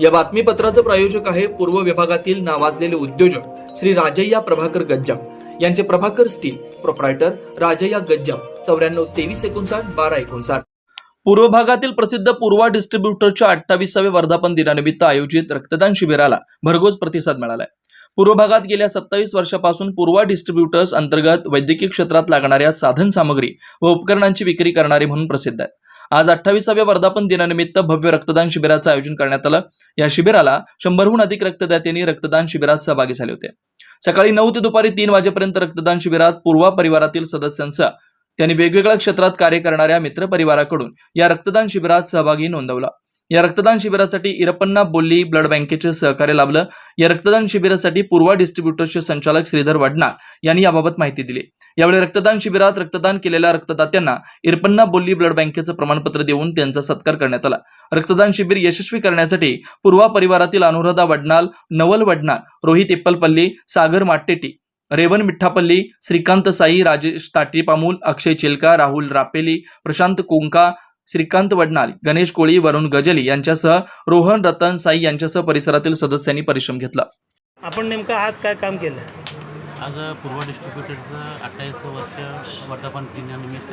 या बातमीपत्राचं प्रायोजक आहे पूर्व विभागातील नावाजलेले उद्योजक श्री राजय्या प्रभाकर गज्जाम. यांचे प्रभाकर स्टील प्रोप्रायटर राजय्या गज्जाम. चौऱ्याण्णव तेवीस एकोणसाठ बारा एकोणसाठ. पूर्व भागातील प्रसिद्ध पूर्वा डिस्ट्रीब्युटरच्या अठ्ठावीसाव्या वर्धापन दिनानिमित्त आयोजित रक्तदान शिबिराला भरघोस प्रतिसाद मिळालाय. पूर्व भागात गेल्या सत्तावीस वर्षापासून पूर्वा डिस्ट्रीब्युटर्स अंतर्गत वैद्यकीय क्षेत्रात लागणाऱ्या साधन सामग्री व उपकरणांची विक्री करणारे म्हणून प्रसिद्ध आहेत. आज अठ्ठावीसाव्या वर्धापन दिनानिमित्त भव्य रक्तदान शिबिराचं आयोजन करण्यात आलं. या शिबिराला शंभरहून अधिक रक्तदात्यांनी रक्तदान शिबिरात सहभागी झाले होते. सकाळी नऊ ते दुपारी तीन वाजेपर्यंत रक्तदान शिबिरात पूर्वा परिवारातील सदस्यांसह त्यांनी वेगवेगळ्या क्षेत्रात कार्य करणाऱ्या मित्र परिवाराकडून या रक्तदान शिबिरात सहभागी नोंदवला. या रक्तदान शिबिरासाठी इरपन्ना बोल्ली ब्लड बँकेचे सहकार्य लाभलं. या रक्तदान शिबिरासाठी पूर्वा डिस्ट्रीब्युटर्सचे संचालक श्रीधर वडनाळ यांनी याबाबत माहिती दिली. यावेळी रक्तदान शिबिरात रक्तदान केलेल्या रक्तदात्यांना इरपन्ना बोल्ली ब्लड बँकेचं प्रमाणपत्र देऊन त्यांचा सत्कार करण्यात आला. रक्तदान शिबिर यशस्वी करण्यासाठी पूर्वा परिवारातील अनुराधा वडनाल नवल वडनाल रोहित एप्पलपल्ली सागर माट्टेटी रेवन मिठ्ठापल्ली श्रीकांत साई राजेश ताटीपामूल अक्षय चिलका राहुल रापेली प्रशांत कोंका श्रीकांत वडनाल गणेश कोळी वरुण गजली यांच्यासह रोहन रतन साई यांच्यासह परिसरातील सदस्यांनी परिश्रम घेतला. आपण नेमकं आज काय काम केलं? आज पूर्व डिस्ट्रीब्युटरचं अठ्ठावीस वर्ष वर्धापन दिनानिमित्त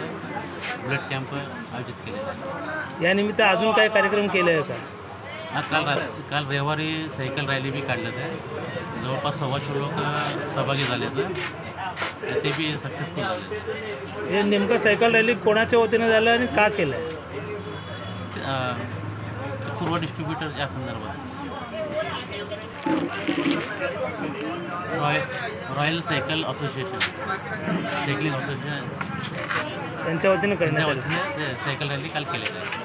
ब्लड कॅम्प आयोजित केलेला आहे. यानिमित्त अजून काय कार्यक्रम केले आहे का? आज काल रा काल रविवारी सायकल रॅली बी काढल्यात आहे. जवळपास सव्वाशे लोक सहभागी झाले ते बी सक्सेसफुल झाले. हे नेमकं सायकल रॅली कोणाच्या वतीनं झालं आणि का केलं आहे पूर्व डिस्ट्रीब्युटर या संदर्भात. Royal royal cycle association cycling association त्यांच्या वतीनं त्यांच्या आलं. वतीने ते सायकल रॅली काल केलेली आहे.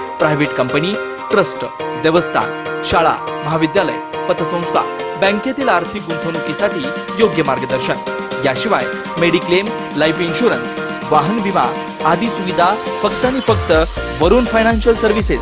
प्रायव्हेट कंपनी ट्रस्ट देवस्थान शाळा महाविद्यालय पतसंस्था बँकेतील आर्थिक गुंतवणुकीसाठी योग्य मार्गदर्शन. याशिवाय मेडिक्लेम लाईफ इन्शुरन्स वाहन विमा आदी सुविधा फक्त आणि फक्त Varun financial services